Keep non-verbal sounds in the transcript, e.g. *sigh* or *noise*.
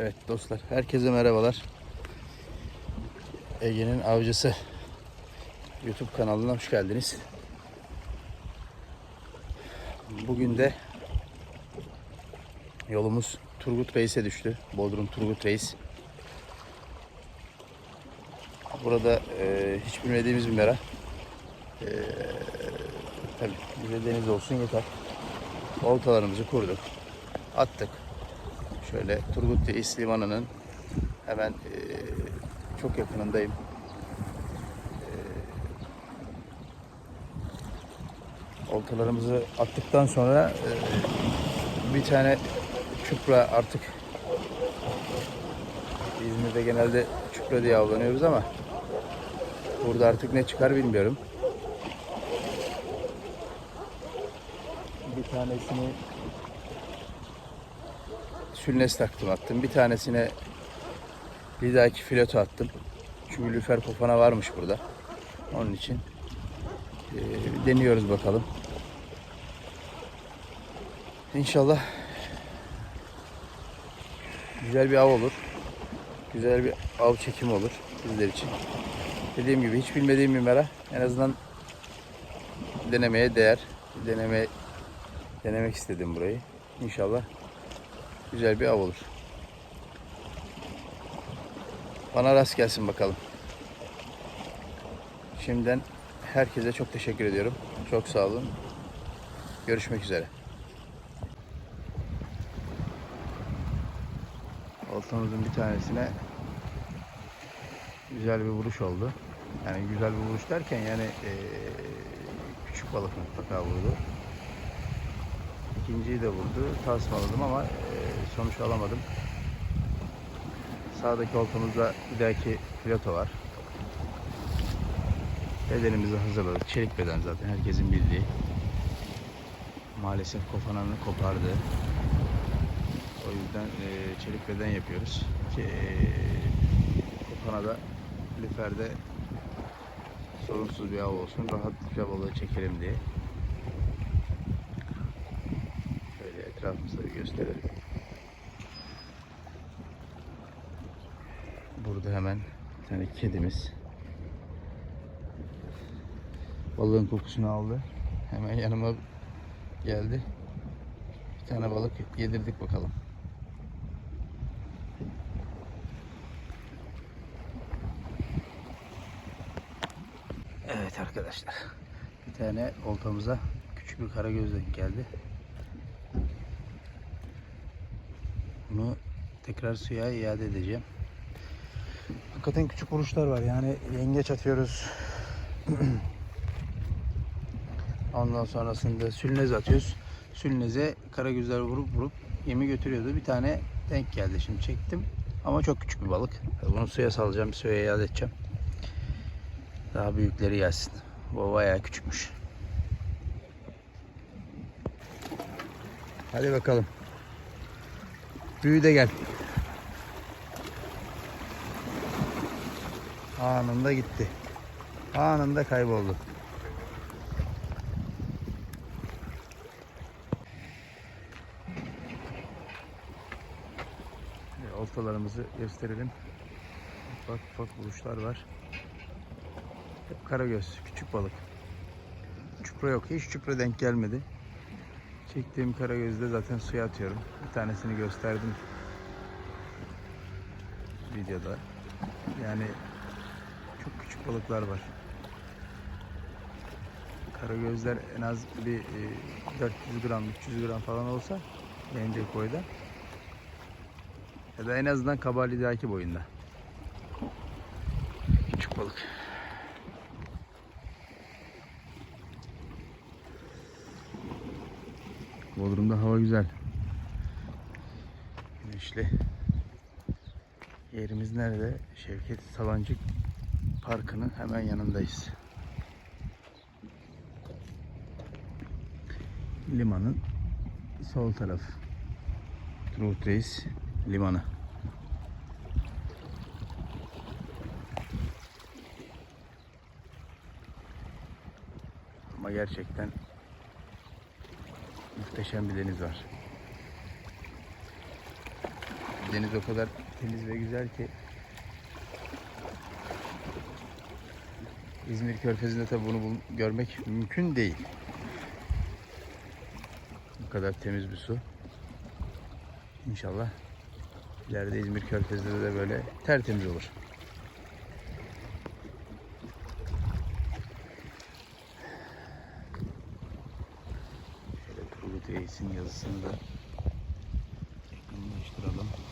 Evet dostlar, herkese merhabalar. Ege'nin Avcısı YouTube kanalına hoş geldiniz. Bugün de yolumuz Turgut Reis'e düştü. Bodrum Turgut Reis. Burada e, hiç bilmediğimiz bir mera. E, tabii bize deniz olsun yeter. Oltalarımızı kurduk. Attık. Şöyle Turgut Reis Limanı'nın hemen e, çok yakınındayım. E, oltalarımızı attıktan sonra e, bir tane çupra artık İzmir'de genelde çupra diye avlanıyoruz ama burada artık ne çıkar bilmiyorum. Bir tanesini sülnes taktım attım. Bir tanesine lidaki fileto attım. Çünkü lüfer kopana varmış burada. Onun için e, deniyoruz bakalım. İnşallah güzel bir av olur. Güzel bir av çekimi olur bizler için. Dediğim gibi hiç bilmediğim bir mera. En azından denemeye değer. Deneme denemek istedim burayı. İnşallah güzel bir av olur. Bana rast gelsin bakalım. Şimdiden herkese çok teşekkür ediyorum. Çok sağ olun. Görüşmek üzere. Oltamızın bir tanesine güzel bir vuruş oldu. Yani güzel bir vuruş derken yani eee, küçük balık mutlaka vurdu. İkinciyi de vurdu. Tasmaladım ama eee, sonuç alamadım. Sağdaki oltamızda bir dahaki fileto var. Bedenimizi hazırladık. Çelik beden zaten herkesin bildiği. Maalesef kofananı kopardı. O yüzden eee, çelik beden yapıyoruz. Ki, eee, kopana da lüferde sorunsuz bir av olsun. Rahatlıkla balığı çekelim diye. Etrafımızda bir gösterelim. Burada hemen bir tane kedimiz balığın kokusunu aldı. Hemen yanıma geldi. Bir tane balık yedirdik bakalım. Evet arkadaşlar. Bir tane oltamıza küçük bir karagöz denk geldi. Bunu tekrar suya iade edeceğim. Hakikaten küçük vuruşlar var. Yani yengeç atıyoruz. *clears throat* Ondan sonrasında sülnez atıyoruz. Sülneze karagözler vurup vurup yemi götürüyordu. Bir tane denk geldi. Şimdi çektim. Ama çok küçük bir balık. Bunu suya salacağım. Suya iade edeceğim. Daha büyükleri gelsin. Bu bayağı küçükmüş. Hadi bakalım. Büyü de gel. Anında gitti. Anında kayboldu. Oltalarımızı gösterelim. Ufak ufak vuruşlar var. Hep karagöz, küçük balık. Çupra yok. Hiç çupra denk gelmedi. Çektiğim karagözde zaten suya atıyorum. Bir tanesini gösterdim videoda. Yani balıklar var. Karagözler en az bir e, 400 gram, 300 gram falan olsa gelecek boyda. Ya da en azından kabalidaki boyunda. Küçük balık. Bodrum'da hava güzel. Güneşli. Yerimiz nerede? Şevket Salancık Parkı'nın hemen yanındayız. Limanın sol tarafı. Turgut Reis Limanı. Ama gerçekten muhteşem bir deniz var. Deniz o kadar temiz ve güzel ki İzmir Körfezi'nde tabi bunu görmek mümkün değil. Bu kadar temiz bir su. İnşallah ileride İzmir Körfezi'nde de böyle tertemiz olur. Şöyle Turgut Reis'in yazısını da yakınlaştıralım.